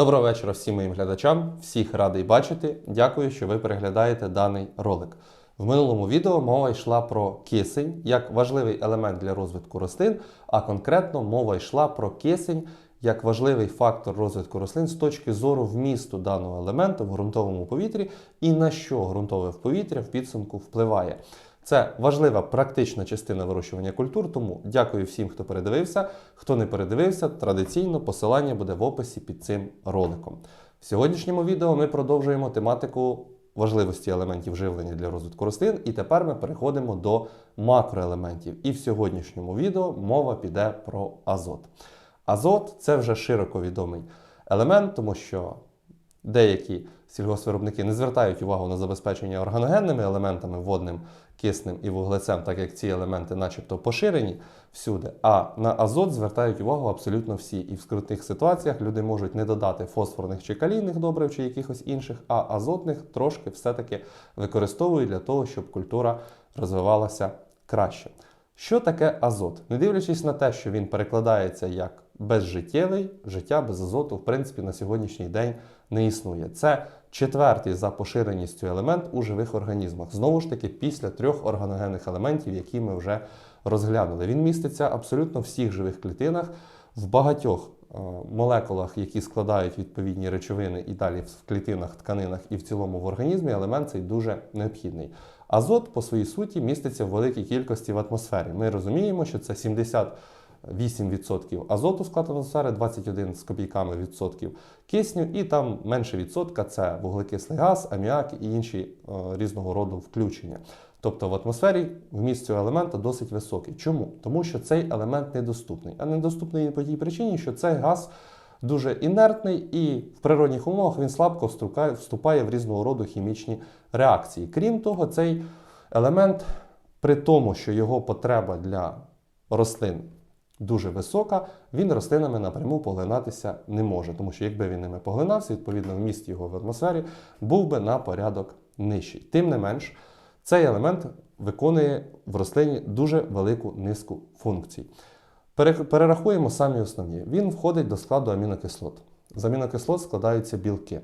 Доброго вечора всім моїм глядачам. Всіх радий бачити. Дякую, що ви переглядаєте даний ролик. В минулому відео мова йшла про кисень як важливий елемент для розвитку рослин, а конкретно мова йшла про кисень як важливий фактор розвитку рослин з точки зору вмісту даного елементу в ґрунтовому повітрі і на що ґрунтове повітря в підсумку впливає. Це важлива практична частина вирощування культур, тому дякую всім, хто передивився. Хто не передивився, традиційно посилання буде в описі під цим роликом. В сьогоднішньому відео ми продовжуємо тематику важливості елементів живлення для розвитку рослин, і тепер ми переходимо до макроелементів. І в сьогоднішньому відео мова піде про азот. Азот це вже широко відомий елемент, тому що деякі сільгоспвиробники не звертають увагу на забезпечення органогенними елементами водним, киснем і вуглецем, так як ці елементи, начебто, поширені всюди. А на азот звертають увагу абсолютно всі. І в скрутних ситуаціях люди можуть не додати фосфорних чи калійних добрив чи якихось інших, а азотних трошки все-таки використовують для того, щоб культура розвивалася краще. Що таке азот? Не дивлячись на те, що він перекладається як безжиттєвий, життя без азоту, в принципі, на сьогоднішній день не існує. Це четвертий за поширеністю елемент у живих організмах. Знову ж таки, після трьох органогенних елементів, які ми вже розглянули. Він міститься абсолютно в всіх живих клітинах, в багатьох е, молекулах, які складають відповідні речовини, і далі в клітинах, тканинах і в цілому в організмі елемент цей дуже необхідний. Азот, по своїй суті, міститься в великій кількості в атмосфері. Ми розуміємо, що це 78% азоту склад атмосфери, 21 з копійками відсотків кисню, і там менше відсотка це вуглекислий газ, аміак і інші е, різного роду включення. Тобто в атмосфері вміст цього елемента досить високий. Чому? Тому що цей елемент недоступний. А недоступний по тій причині, що цей газ дуже інертний і в природних умовах він слабко вступає в різного роду хімічні реакції. Крім того, цей елемент, при тому, що його потреба для рослин дуже висока, він рослинами напряму поглинатися не може. Тому що якби він ними поглинався, відповідно, вміст його в атмосфері був би на порядок нижчий. Тим не менш, цей елемент виконує в рослині дуже велику низку функцій. Перерахуємо самі основні. Він входить до складу амінокислот. З амінокислот складаються білки.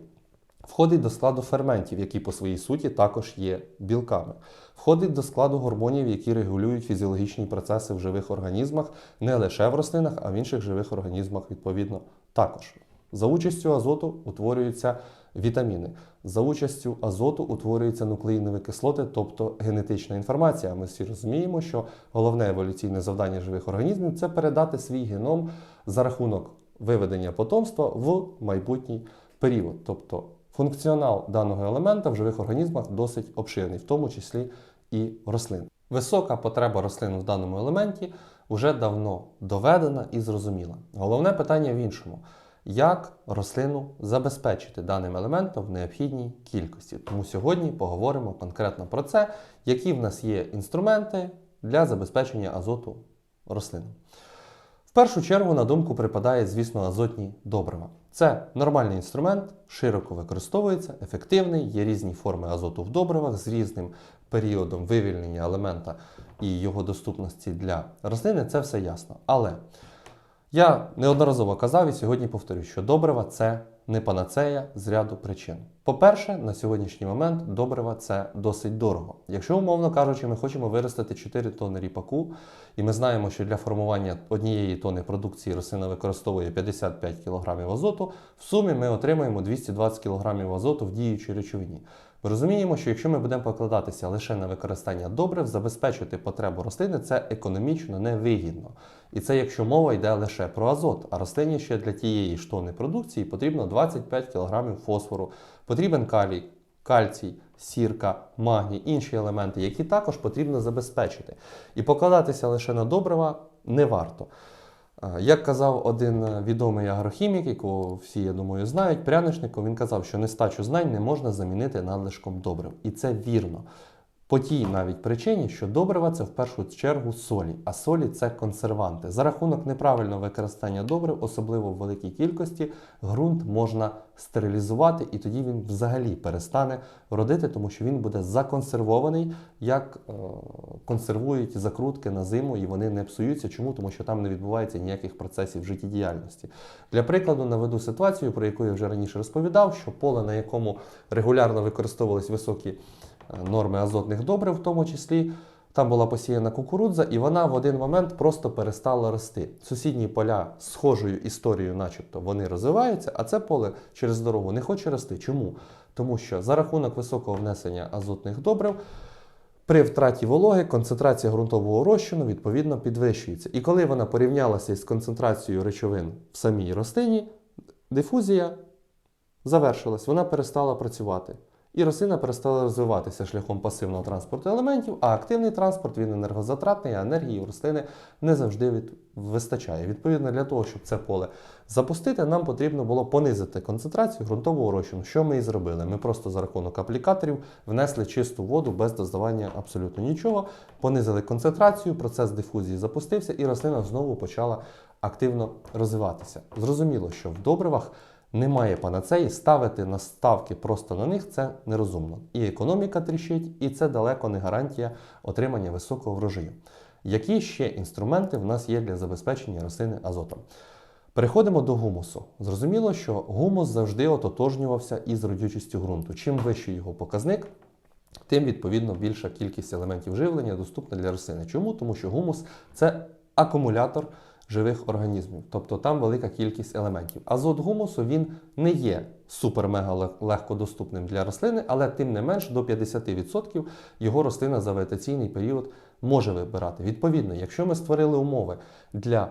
Входить до складу ферментів, які по своїй суті також є білками. Входить до складу гормонів, які регулюють фізіологічні процеси в живих організмах, не лише в рослинах, а в інших живих організмах, відповідно, також. За участю азоту утворюються вітаміни. За участю азоту утворюються нуклеїнові кислоти, тобто генетична інформація. Ми всі розуміємо, що головне еволюційне завдання живих організмів це передати свій геном за рахунок виведення потомства в майбутній період. Тобто функціонал даного елемента в живих організмах досить обширний, в тому числі і рослин. Висока потреба рослин в даному елементі вже давно доведена і зрозуміла. Головне питання в іншому. Як рослину забезпечити даним елементом в необхідній кількості? Тому сьогодні поговоримо конкретно про це, які в нас є інструменти для забезпечення азоту рослинам. Першу чергу на думку припадає, звісно, азотні добрива. Це нормальний інструмент, широко використовується, ефективний, є різні форми азоту в добривах з різним періодом вивільнення елемента і його доступності для рослини. Це все ясно. Але я неодноразово казав і сьогодні повторю, що добрива це не панацея з ряду причин. По-перше, на сьогоднішній момент добрива це досить дорого. Якщо, умовно кажучи, ми хочемо виростити 4 тонни ріпаку, і ми знаємо, що для формування однієї тонни продукції рослина використовує 55 кг азоту, в сумі ми отримаємо 220 кг азоту в діючій речовині. Розуміємо, що якщо ми будемо покладатися лише на використання добрив, забезпечити потребу рослини це економічно невигідно. І це якщо мова йде лише про азот, а рослині ще для тієї ж тонни продукції потрібно 25 кг фосфору, потрібен калій, кальцій, сірка, магній, інші елементи, які також потрібно забезпечити. І покладатися лише на добрива не варто. Е, Як казав один відомий агрохімік, якого всі, я думаю, знають, пряничником, він казав, що нестачу знань не можна замінити надлишком добрив. І це вірно. По тій навіть причині, що добрива це в першу чергу солі, а солі це консерванти. За рахунок неправильного використання добрив, особливо в великій кількості, ґрунт можна стерилізувати, і тоді він взагалі перестане родити, тому що він буде законсервований, як е, консервують закрутки на зиму, і вони не псуються. Чому? Тому що там не відбувається ніяких процесів життєдіяльності. Для прикладу наведу ситуацію, про яку я вже раніше розповідав, що поле, на якому регулярно використовувались високі норми азотних добрив, в тому числі. Там була посіяна кукурудза, і вона в один момент просто перестала рости. Сусідні поля з схожою історією, начебто, вони розвиваються, а це поле через дорогу не хоче рости. Чому? Тому що за рахунок високого внесення азотних добрив при втраті вологи концентрація ґрунтового розчину відповідно підвищується. І коли вона порівнялася із концентрацією речовин в самій рослині, дифузія завершилась, вона перестала працювати. І рослина перестала розвиватися шляхом пасивного транспорту елементів, а активний транспорт він енергозатратний, а енергії у рослини не завжди від... вистачає. Відповідно, для того, щоб це поле запустити, нам потрібно було понизити концентрацію ґрунтового розчину. Що ми і зробили? Ми просто за рахунок аплікаторів внесли чисту воду без додавання абсолютно нічого, понизили концентрацію, процес дифузії запустився, і рослина знову почала активно розвиватися. Зрозуміло, що в добривах. Немає панацеї, ставити наставки просто на них це нерозумно. І економіка тріщить, і це далеко не гарантія отримання високого врожаю. Які ще інструменти в нас є для забезпечення рослини азотом? Переходимо до гумусу. Зрозуміло, що гумус завжди ототожнювався із родючістю ґрунту. Чим вищий його показник, тим відповідно більша кількість елементів живлення доступна для рослини. Чому? Тому що гумус це акумулятор живих організмів, тобто там велика кількість елементів. Азот гумусу він не є супер-мега легкодоступним для рослини, але тим не менш до 50% його рослина за вегетаційний період може вибирати. Відповідно, якщо ми створили умови для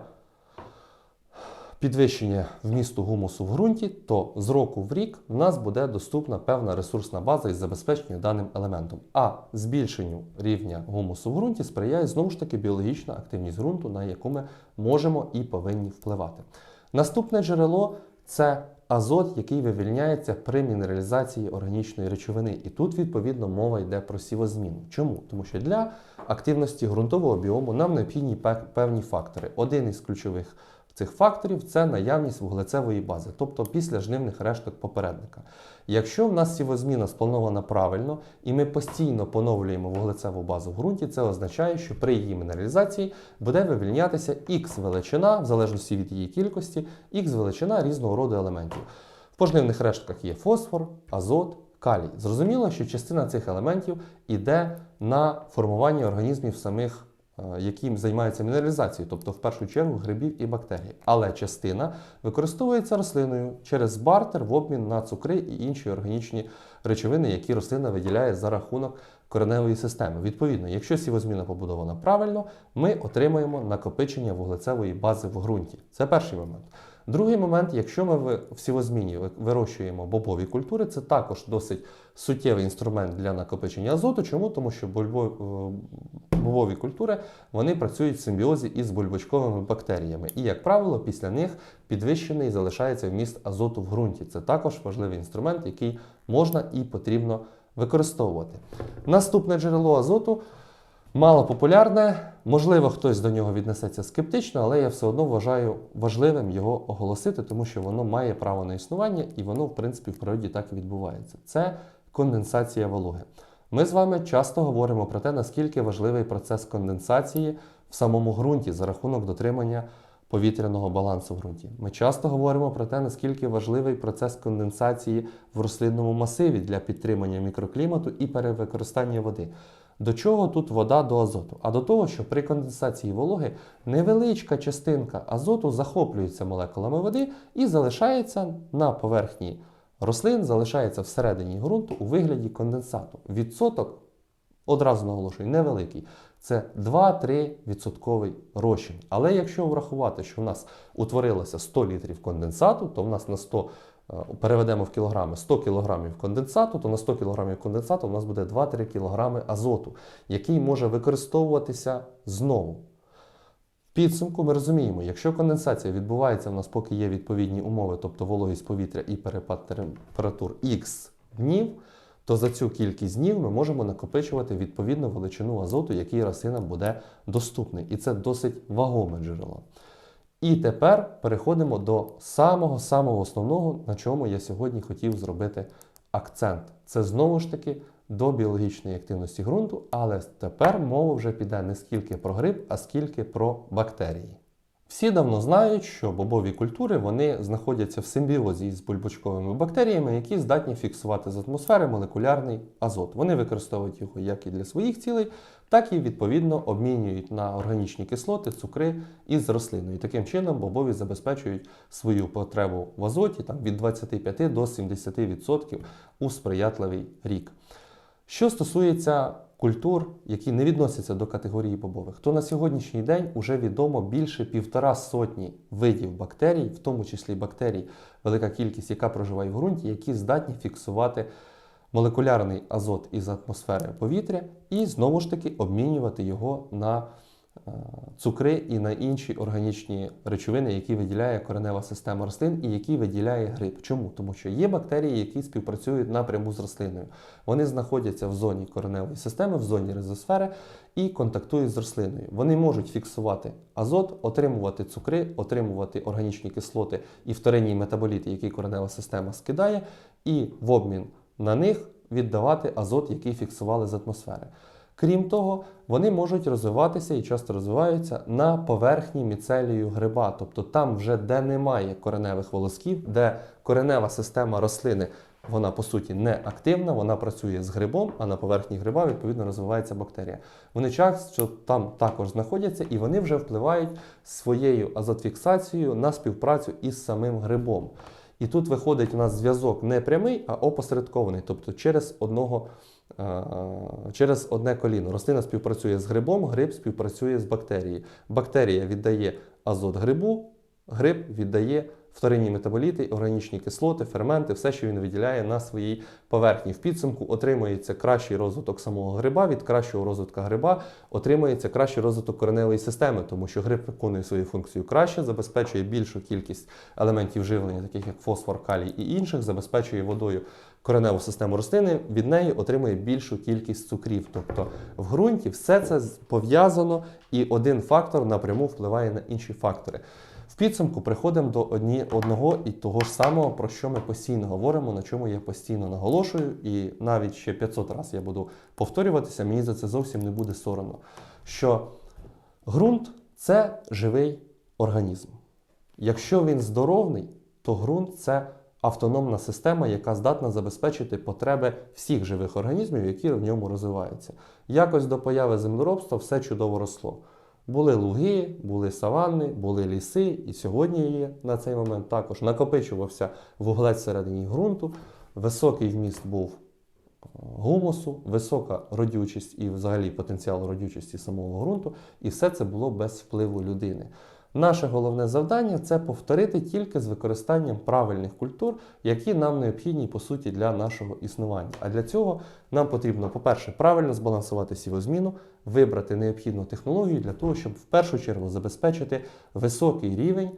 підвищення вмісту гумусу в ґрунті, то з року в рік в нас буде доступна певна ресурсна база із забезпечення даним елементом. А збільшенню рівня гумусу в ґрунті сприяє знову ж таки біологічна активність ґрунту, на яку ми можемо і повинні впливати. Наступне джерело це азот, який вивільняється при мінералізації органічної речовини. І тут, відповідно, мова йде про сівозміну. Чому? Тому що для активності ґрунтового біому нам необхідні певні фактори. Один із ключових цих факторів це наявність вуглецевої бази, тобто після жнивних решток попередника. Якщо в нас сівозміна спланована правильно і ми постійно поновлюємо вуглецеву базу в ґрунті, це означає, що при її мінералізації буде вивільнятися Х величина, в залежності від її кількості, Х величина різного роду елементів. В пожнивних рештках є фосфор, азот. Калій. Зрозуміло, що частина цих елементів йде на формування організмів самих які займаються мінералізацією, тобто в першу чергу грибів і бактерій. Але частина використовується рослиною через бартер в обмін на цукри і інші органічні речовини, які рослина виділяє за рахунок кореневої системи. Відповідно, якщо сівозміна побудована правильно, ми отримаємо накопичення вуглецевої бази в ґрунті. Це перший момент. Другий момент, якщо ми в сівозміні вирощуємо бобові культури, це також досить суттєвий інструмент для накопичення азоту. Чому? Тому що бобові культури вони працюють в симбіозі із бульбочковими бактеріями. І, як правило, після них підвищений залишається вміст азоту в ґрунті. Це також важливий інструмент, який можна і потрібно використовувати. Наступне джерело азоту. Мало популярне, можливо, хтось до нього віднесеться скептично, але я все одно вважаю важливим його оголосити, тому що воно має право на існування і воно, в принципі, в природі так і відбувається. Це конденсація вологи. Ми з вами часто говоримо про те, наскільки важливий процес конденсації в самому ґрунті за рахунок дотримання повітряного балансу в ґрунті. Ми часто говоримо про те, наскільки важливий процес конденсації в рослинному масиві для підтримання мікроклімату і перевикористання води. До чого тут вода до азоту? А до того, що при конденсації вологи невеличка частинка азоту захоплюється молекулами води і залишається на поверхні рослин, залишається всередині ґрунту у вигляді конденсату. Відсоток, одразу наголошую, невеликий. Це 2-3% розчин. Але якщо врахувати, що в нас утворилося 100 літрів конденсату, то в нас на 100 Е, переведемо в кілограми 100 кг конденсату, то на 100 кг конденсату у нас буде 2-3 кг азоту, який може використовуватися знову. Підсумку ми розуміємо, якщо конденсація відбувається в нас, поки є відповідні умови, тобто вологість повітря і перепад температур Х днів, то за цю кількість днів ми можемо накопичувати відповідну величину азоту, який рослинам буде доступний. І це досить вагоме джерело. І тепер переходимо до самого-самого основного, на чому я сьогодні хотів зробити акцент. Це знову ж таки до біологічної активності ґрунту, але тепер мова вже піде не скільки про гриб, а скільки про бактерії. Всі давно знають, що бобові культури вони знаходяться в симбіозі з бульбочковими бактеріями, які здатні фіксувати з атмосфери молекулярний азот. Вони використовують його як і для своїх цілей, так і відповідно обмінюють на органічні кислоти, цукри із рослиною. Таким чином бобові забезпечують свою потребу в азоті там, від 25 до 70% у сприятливий рік. Що стосується культур, які не відносяться до категорії бобових, то на сьогоднішній день вже відомо більше півтора сотні видів бактерій, в тому числі бактерій, велика кількість, яка проживає в ґрунті, які здатні фіксувати молекулярний азот із атмосфери повітря і знову ж таки обмінювати його на е, цукри і на інші органічні речовини, які виділяє коренева система рослин і які виділяє гриб. Чому? Тому що є бактерії, які співпрацюють напряму з рослиною. Вони знаходяться в зоні кореневої системи, в зоні ризосфери і контактують з рослиною. Вони можуть фіксувати азот, отримувати цукри, отримувати органічні кислоти і вторинні метаболіти, які коренева система скидає, і в обмін на них віддавати азот, який фіксували з атмосфери. Крім того, вони можуть розвиватися і часто розвиваються на поверхні міцелію гриба, тобто там, вже де немає кореневих волосків, де коренева система рослини вона по суті не активна, вона працює з грибом, а на поверхні гриба відповідно розвивається бактерія. Вони часто там також знаходяться і вони вже впливають своєю азотфіксацією на співпрацю із самим грибом. І тут виходить у нас зв'язок не прямий, а опосередкований, тобто через одного. Через одне коліно. Рослина співпрацює з грибом, гриб співпрацює з бактерією. Бактерія віддає азот грибу, гриб віддає вторинні метаболіти, органічні кислоти, ферменти, все, що він виділяє на своїй поверхні. В підсумку отримується кращий розвиток самого гриба. Від кращого розвитку гриба отримується кращий розвиток кореневої системи, тому що гриб виконує свою функцію краще, забезпечує більшу кількість елементів живлення, таких як фосфор, калій і інших, забезпечує водою кореневу систему рослини, від неї отримує більшу кількість цукрів. Тобто в ґрунті все це пов'язано, і один фактор напряму впливає на інші фактори. Підсумку приходимо до одні, одного і того ж самого, про що ми постійно говоримо, на чому я постійно наголошую, і навіть ще 500 разів я буду повторюватися, мені за це зовсім не буде соромно. Що ґрунт це живий організм. Якщо він здоровний, то ґрунт це автономна система, яка здатна забезпечити потреби всіх живих організмів, які в ньому розвиваються. Якось до появи землеробства все чудово росло. Були луги, були саванни, були ліси, і сьогодні є на цей момент також. Накопичувався вуглець всередині ґрунту, високий вміст був е, гумусу, висока родючість і взагалі потенціал родючості самого ґрунту, і все це було без впливу людини. Наше головне завдання це повторити тільки з використанням правильних культур, які нам необхідні по суті для нашого існування. А для цього нам потрібно, по-перше, правильно збалансувати сівозміну, вибрати необхідну технологію для того, щоб в першу чергу забезпечити високий рівень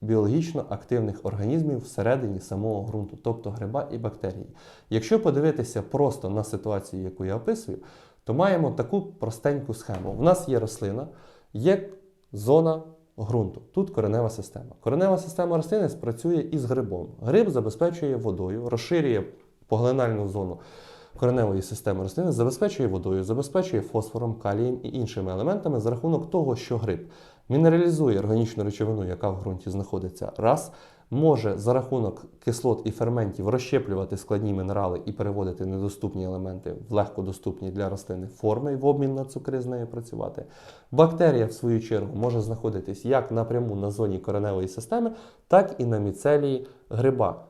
біологічно активних організмів всередині самого ґрунту, тобто гриба і бактерії. Якщо подивитися просто на ситуацію, яку я описую, то маємо таку простеньку схему. В нас є рослина, є зона ґрунту. Тут коренева система. Коренева система рослини спрацює із грибом. Гриб забезпечує водою, розширює поглинальну зону кореневої системи рослини, забезпечує водою, забезпечує фосфором, калієм і іншими елементами за рахунок того, що гриб мінералізує органічну речовину, яка в ґрунті знаходиться, раз. Може за рахунок кислот і ферментів розщеплювати складні мінерали і переводити недоступні елементи в легкодоступні для рослини форми і в обмін на цукри з нею працювати. Бактерія, в свою чергу, може знаходитись як напряму на зоні кореневої системи, так і на міцелії гриба.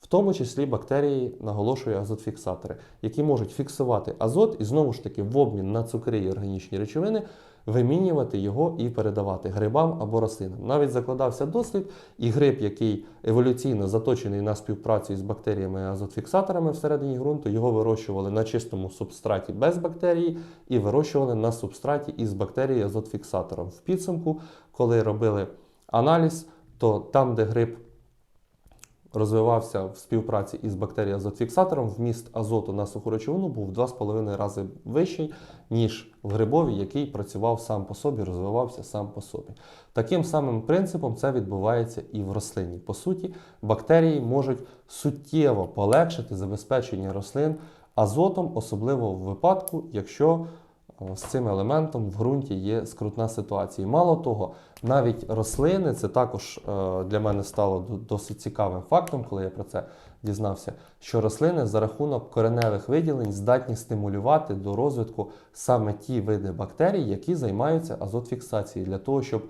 В тому числі бактерії наголошує азотфіксатори, які можуть фіксувати азот і знову ж таки в обмін на цукри і органічні речовини вимінювати його і передавати грибам або рослинам. Навіть закладався дослід, і гриб, який еволюційно заточений на співпрацю з бактеріями і азотфіксаторами всередині ґрунту, його вирощували на чистому субстраті без бактерії і вирощували на субстраті із бактерією азотфіксатором. В підсумку, коли робили аналіз, то там, де гриб розвивався в співпраці із бактерією азотфіксатором, вміст азоту на суху речовину був в 2,5 рази вищий, ніж в грибові, який працював сам по собі, розвивався сам по собі. Таким самим принципом це відбувається і в рослині. По суті, бактерії можуть суттєво полегшити забезпечення рослин азотом, особливо в випадку, якщо е, з цим елементом в ґрунті є скрутна ситуація. Мало того, навіть рослини це також е, для мене стало досить цікавим фактом, коли я про це дізнався, що рослини за рахунок кореневих виділень здатні стимулювати до розвитку саме ті види бактерій, які займаються азотфіксацією, для того, щоб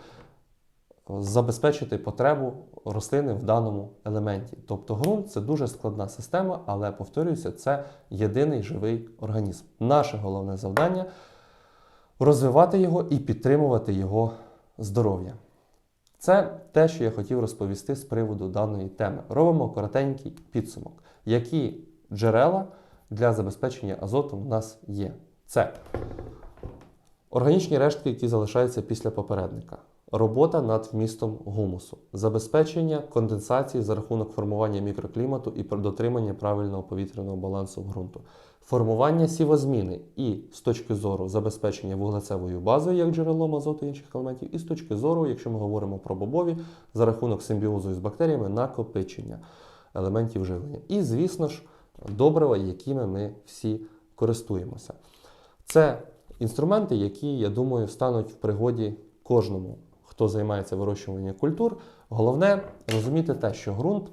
забезпечити потребу рослини в даному елементі. Тобто ґрунт це дуже складна система, але повторююся, це єдиний живий організм. Наше головне завдання розвивати його і підтримувати його здоров'я. Це те, що я хотів розповісти з приводу даної теми. Робимо коротенький підсумок. Які джерела для забезпечення азотом у нас є? Це органічні рештки, які залишаються після попередника. Робота над вмістом гумусу, забезпечення конденсації за рахунок формування мікроклімату і дотримання правильного повітряного балансу ґрунту, формування сівозміни і з точки зору забезпечення вуглецевою базою як джерелом азоту і інших елементів, і з точки зору, якщо ми говоримо про бобові, за рахунок симбіозу із бактеріями, накопичення елементів живлення. І, звісно ж, добрива, якими ми всі користуємося. Це інструменти, які, я думаю, стануть в пригоді кожному, хто займається вирощуванням культур. Головне розуміти те, що ґрунт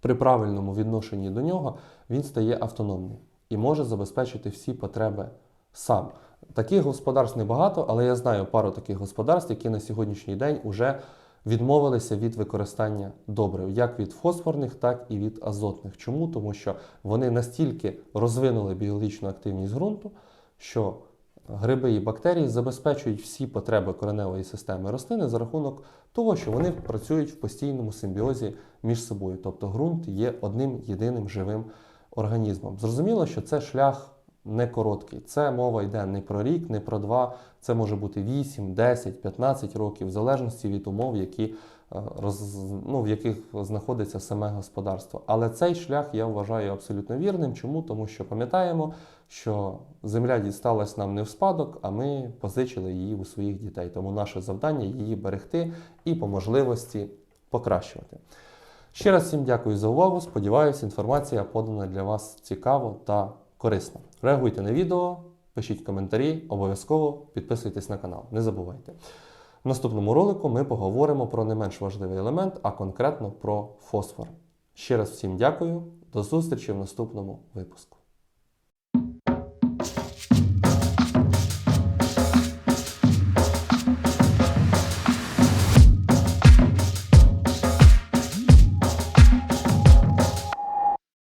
при правильному відношенні до нього він стає автономним і може забезпечити всі потреби сам. Таких господарств небагато, але я знаю пару таких господарств, які на сьогоднішній день вже відмовилися від використання добрив, як від фосфорних, так і від азотних. Чому? Тому що вони настільки розвинули біологічну активність ґрунту, що гриби і бактерії забезпечують всі потреби кореневої системи рослини за рахунок того, що вони працюють в постійному симбіозі між собою. Тобто ґрунт є одним єдиним живим організмом. Зрозуміло, що це шлях не короткий. Це мова йде не про рік, не про два. Це може бути 8, 10, 15 років, в залежності від умов, які, роз, ну, в яких знаходиться саме господарство. Але цей шлях я вважаю абсолютно вірним. Чому? Тому що пам'ятаємо, що земля дісталась нам не в спадок, а ми позичили її у своїх дітей. Тому наше завдання її берегти і по можливості покращувати. Ще раз всім дякую за увагу. Сподіваюся, інформація подана для вас цікаво та корисно. Реагуйте на відео, пишіть коментарі, обов'язково підписуйтесь на канал. Не забувайте. В наступному ролику ми поговоримо про не менш важливий елемент, а конкретно про фосфор. Ще раз всім дякую. До зустрічі в наступному випуску.